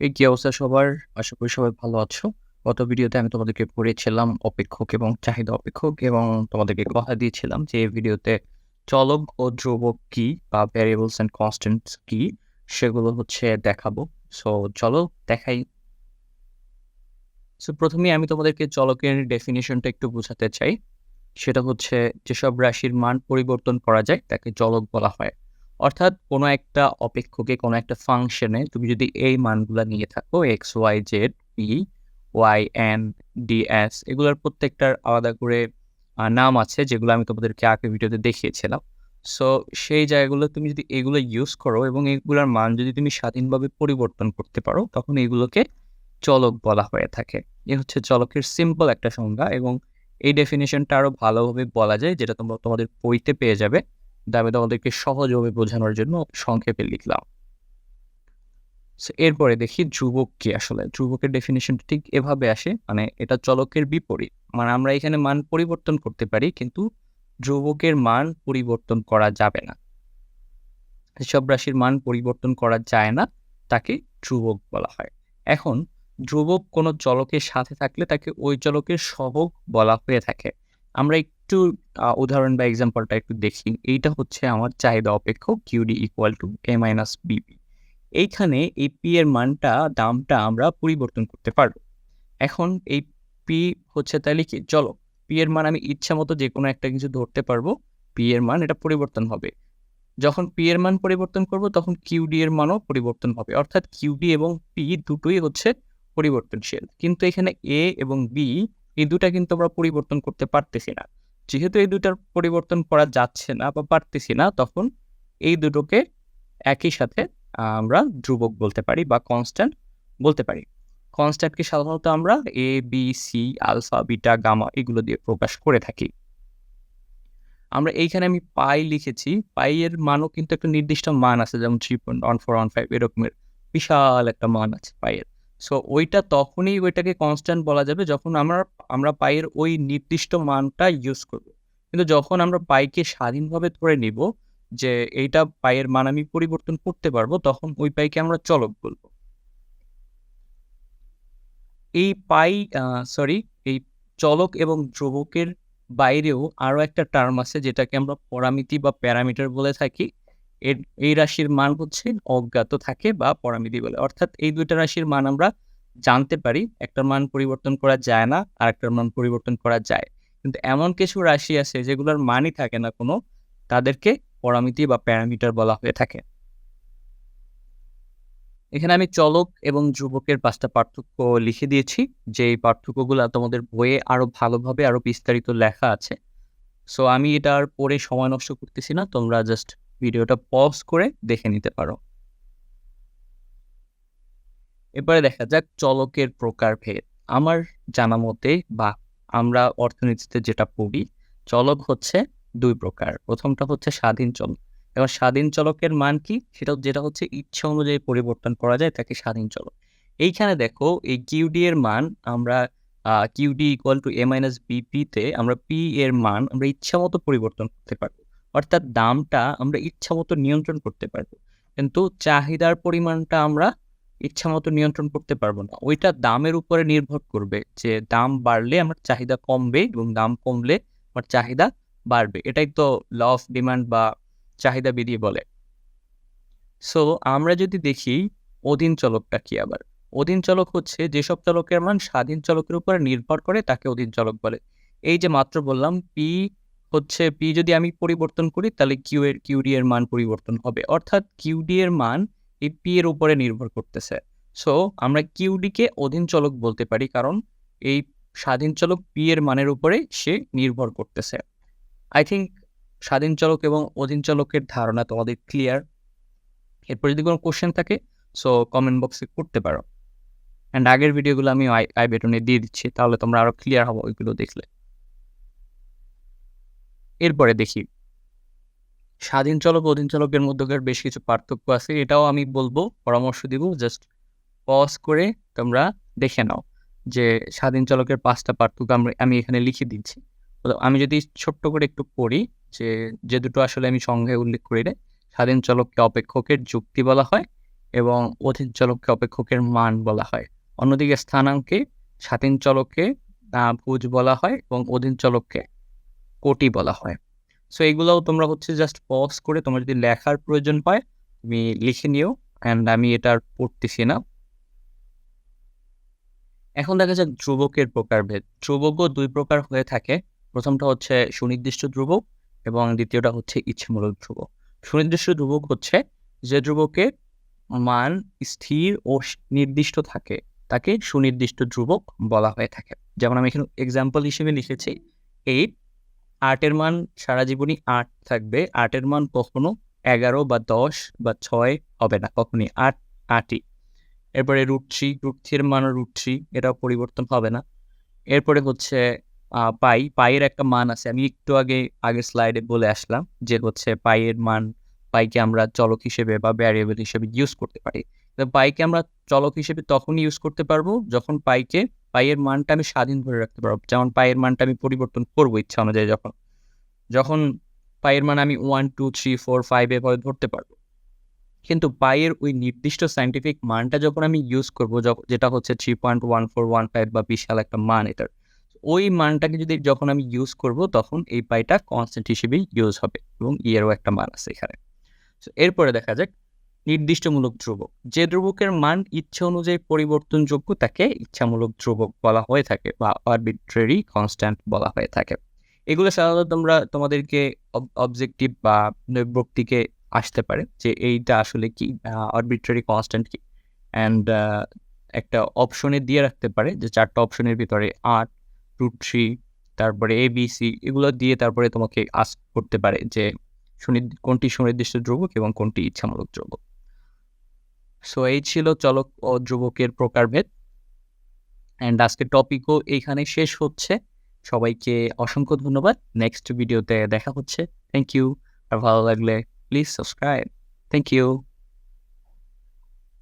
এই কি অবস্থা সবার? আশা করি সবাই ভালো আছো। গত ভিডিওতে আমি তোমাদেরকে পড়িয়েছিলাম অপেক্ষক এবং চাহিদা অপেক্ষক এবং তোমাদেরকে কথা দিয়েছিলাম যে এই ভিডিওতে চলক ও ধ্রুবক কি বা ভ্যারিয়েবলস অ্যান্ড কনস্ট্যান্টস কি সেগুলো হচ্ছে দেখাবো। সো চলো দেখাই। সো প্রথমে আমি তোমাদেরকে চলকের ডেফিনিশনটা একটু বোঝাতে চাই। সেটা হচ্ছে যেসব রাশির মান পরিবর্তন করা যায়, তাকে চলক বলা হয়। অর্থাৎ কোনো একটা অপেক্ষকে কোনো একটা ফাংশনে তুমি যদি এই মানগুলা নিয়ে থাকো X, Y, Z, P, Y, N, D, S এগুলোর প্রত্যেকটার আলাদা করে নাম আছে যেগুলো আমি তোমাদেরকে আগের ভিডিওতে দেখিয়েছিলাম। সো সেই জায়গাগুলো তুমি যদি এগুলো ইউজ করো এবং এগুলার মান যদি তুমি স্বাধীনভাবে পরিবর্তন করতে পারো তখন এগুলোকে চলক বলা হয়ে থাকে। এ হচ্ছে চলকের সিম্পল একটা সংজ্ঞা এবং এই ডেফিনেশনটা আরও ভালোভাবে বলা যায় যেটা তোমরা তোমাদের বইতে পেয়ে যাবে। আমি তোমাদেরকে সহজভাবে বোঝানোর জন্য সংক্ষেপে লিখলাম। এরপরে দেখি ধ্রুবক কি আসলে? ধ্রুবকের ডেফিনিশনটা ঠিক এভাবে আসে মানে এটা চলকের বিপরীত। মানে আমরা এখানে মান পরিবর্তন করতে পারি, কিন্তু ধ্রুবকের মান পরিবর্তন করা যাবে না। যেসব রাশির মান পরিবর্তন করা যায় না, তাকে ধ্রুবক বলা হয়। এখন, ধ্রুবক কোনো চলকের সাথে থাকলে তাকে ওই চলকের সহগ বলা হয়ে থাকে। আমরা একটু উদাহরণ বা এক্সাম্পলটা একটু দেখি। এইটা হচ্ছে আমার চাহিদা অপেক্ষক QD equal to A minus BP এইখানে এই P এর মানটা, দামটা আমরা পরিবর্তন করতে পারব। এখন এই P হচ্ছে তাইলে কি চলক। P এর মান আমি ইচ্ছামতো যেকোনো একটা কিছু ধরতে পারব। P এর মান এটা পরিবর্তন হবে। যখন পি এর মান পরিবর্তন করব, তখন কিউডি এর মানও পরিবর্তন হবে। অর্থাৎ কিউডি এবং পি দুটোই হচ্ছে পরিবর্তনশীল। কিন্তু এখানে এ এবং বি এই দুটা কিন্তু আমরা পরিবর্তন করতে পারতেছি না। যেহেতু এই দুটার পরিবর্তন করা যাচ্ছে না বা পারতেছি না তখন এই দুটোকে একই সাথে আমরা ধ্রুবক বলতে পারি বা কনস্ট্যান্ট বলতে পারি। কনস্ট্যান্টকে সাধারণত আমরা A B C alpha, beta, gamma এগুলো দিয়ে প্রকাশ করে থাকি। আমরা এইখানে আমি পাই লিখেছি। পাই এর মানও কিন্তু একটা নির্দিষ্ট মান আছে যেমন 3.1415 এরকমের বিশাল একটা মান আছে পাই এর। সো ওইটা তখনই ওইটাকে কনস্ট্যান্ট বলা যাবে যখন আমরা আমরা পাই এর ওই নির্দিষ্ট মানটা ইউজ করব। কিন্তু যখন আমরা পাইকে স্বাধীনভাবে ধরে নিব যে এইটা পাই এর মান আমি পরিবর্তন করতে পারব, তখন ওই পাইকে আমরা চলক বলব। এই পাই সরি এই চলক এবং ধ্রুবকের বাইরেও আরও একটা টার্ম আছে যেটাকে আমরা পরামিতি বা প্যারামিটার বলে থাকি। এর এই রাশির মান হচ্ছে অজ্ঞাত থাকে বা পরামিতি বলে। অর্থাৎ এই ২ টা রাশির মান আমরা জানতে পারি। একটার মান পরিবর্তন করা যায় না, আরেকটার মান পরিবর্তন করা যায়। কিন্তু এমন কিছু রাশি আছে যেগুলোর মানই থাকে না কোনো, তাদেরকে পরামিতি বা প্যারামিটার বলা হয়ে থাকে। এখানে আমি চলক এবং যুবকের পাঁচটা পার্থক্য লিখে দিয়েছি। যেই পার্থক্যগুলো তোমাদের বইয়ে আরও ভালোভাবে আরও বিস্তারিত লেখা আছে। সো আমি এটা আর পড়ে সময় নষ্ট করতেছি না। তোমরা জাস্ট ভিডিওটা পজ করে দেখে নিতে পারো। এবারে দেখা যাক চলকের প্রকারভেদ। আমার জানা মতে বা আমরা অর্থনীতিতে যেটা পড়ি, চলক হচ্ছে ২ প্রকার। ১ম টা হচ্ছে স্বাধীন চলক। এবার স্বাধীন চলকের মান কি? সেটা যেটা হচ্ছে ইচ্ছা অনুযায়ী পরিবর্তন করা যায় তাকে স্বাধীন চলক। এইখানে দেখো এই QD এর মান আমরা QD equal to A minus BP তে আমরা পি এর মান আমরা ইচ্ছা মতো পরিবর্তন করতে পারব। অর্থাৎ দামটা আমরা ইচ্ছামতো নিয়ন্ত্রণ করতে পারব। কিন্তু চাহিদার পরিমাণটা আমরা ইচ্ছামতো নিয়ন্ত্রণ করতে পারব না। ওইটা দামের উপরে নির্ভর করবে যে দাম বাড়লে আমার চাহিদা কমবে এবং দাম কমলে আমার চাহিদা বাড়বে। এটাই তো ল অফ ডিমান্ড বা চাহিদা বিধি বলে। সো আমরা যদি দেখি অধীন চলকটা কি আবার? অধীন চলক হচ্ছে যেসব চলকের মান স্বাধীন চলকের উপরে নির্ভর করে তাকে অধীন চলক বলে। এই যে মাত্র বললাম P হচ্ছে পি যদি আমি পরিবর্তন করি, তাহলে কিউ এর QD এর মান পরিবর্তন হবে। অর্থাৎ QD এর মান এই পি এর উপরে নির্ভর করতেছে। সো আমরা QD কে অধীন চলক বলতে পারি, কারণ এই স্বাধীন চলক পি এর মানের উপরে সে নির্ভর করতেছে। আই থিংক স্বাধীন চলক এবং অধীন চলকের ধারণা তোমাদের ক্লিয়ার। এরপর যদি কোনো কোয়েশ্চেন থাকে সো কমেন্ট বক্সে করতে পারো। অ্যান্ড আগের ভিডিওগুলো আমি আই আই বেটনে দিয়ে দিচ্ছি, তাহলে তোমরা আরও ক্লিয়ার হব ওইগুলো দেখলে। এরপরে দেখি। স্বাধীন চলক অধীন চলকের মধ্যকার বেশ কিছু পার্থক্য আছে। এটাও আমি বলব, পরামর্শ দিব। জাস্ট পজ করে তোমরা দেখে নাও যে স্বাধীন চলকের পাঁচটা পার্থক্য আমরা আমি এখানে লিখে দিচ্ছি। আমি যদি ছোট্ট করে একটু পড়ি যে, যে দুটো আসলে আমি সংজ্ঞায় উল্লেখ করি রে স্বাধীন চলককে অপেক্ষকের যুক্তি বলা হয় এবং অধীন চলককে অপেক্ষকের মান বলা হয় অন্যদিকে স্থানাঙ্কে স্বাধীন চলককে ভুজ বলা হয় এবং অধীন চলককে কোটি বলা হয়। সো এগুলোও তোমরা হচ্ছে জাস্ট পজ করে তোমার যদি লেখার প্রয়োজন হয় তুমি লিখে নিও অ্যান্ড আমি এটা পড়তেছি না। এখন দেখা যাক ধ্রুবকের প্রকারভেদ ধ্রুবকও দুই প্রকার হয়ে থাকে। প্রথমটা হচ্ছে সুনির্দিষ্ট ধ্রুবক এবং দ্বিতীয়টা হচ্ছে ইচ্ছামূলক ধ্রুবক। সুনির্দিষ্ট ধ্রুবক হচ্ছে যে ধ্রুবকের মান স্থির ও নির্দিষ্ট থাকে, তাকে সুনির্দিষ্ট ধ্রুবক বলা হয়ে থাকে। যেমন আমি এখানে এক্সাম্পল হিসেবে লিখেছি এইট আটের মান সারা জীবনই আট থাকবে। আটের মান কখনো এগারো বা দশ বা ছয় হবে না, কখনই আট, আটই। এরপরে রুট থ্রি রুট থ্রির মানও রুট থ্রি এটাও পরিবর্তন হবে না। এরপরে হচ্ছে পাই। পাইয়ের একটা মান আছে, আমি একটু আগে, আগের স্লাইডে বলে আসলাম যে হচ্ছে পাইয়ের মান পাইকে আমরা চলক হিসেবে বা ভ্যারিয়েবল হিসেবে ইউজ করতে পারি। পাইকে আমরা চলক হিসেবে তখন ইউজ করতে পারব যখন পাইকে পাইয়ের মানটা আমি স্বাধীন ধরে রাখতে পারব। যেমন পাইয়ের মানটা আমি পরিবর্তন করব ইচ্ছা অনুযায়ী যখন যখন পাইয়ের মান আমি one two three four five এভাবে ধরতে পারব। কিন্তু পাইয়ের ওই নির্দিষ্ট সাইন্টিফিক মানটা যখন আমি ইউজ করব যেটা হচ্ছে three point one four one five বা বিশাল একটা মান এটার, ওই মানটাকে যদি যখন আমি ইউজ করব তখন এই পাইটা কনস্ট্যান্ট হিসেবেই ইউজ হবে এবং ইয়েরও একটা মান আছে এখানে। এরপরে দেখা যাক নির্দিষ্টমূলক ধ্রুবক। যে ধ্রুবকের মান ইচ্ছা অনুযায়ী পরিবর্তনযোগ্য, তাকে ইচ্ছামূলক ধ্রুবক বলা হয়ে থাকে বা আরবিট্রারি কনস্ট্যান্ট বলা হয়ে থাকে। এগুলো সাধারণত তোমরা তোমাদেরকে অবজেক্টিভ বা নৈবক্তিকে আসতে পারে যে এইটা আসলে কি আরবিট্রারি কনস্ট্যান্ট কি? অ্যান্ড একটা অপশনে দিয়ে রাখতে পারে যে চারটা অপশনের ভিতরে আট রুট থ্রি তারপরে এ বি সি এগুলো দিয়ে তারপরে তোমাকে আস করতে পারে যে কোনটি সুনির্দিষ্ট ধ্রুবক এবং কোনটি ইচ্ছামূলক ধ্রুবক। সো এই ছিল চলক ও যুবকের প্রকারভেদ. অ্যান্ড আজকের টপিকও এইখানে শেষ হচ্ছে। সবাইকে অসংখ্য ধন্যবাদ। নেক্সট ভিডিওতে দেখা হচ্ছে। থ্যাংক ইউ আর ভালো লাগলে প্লিজ সাবস্ক্রাইব থ্যাংক ইউ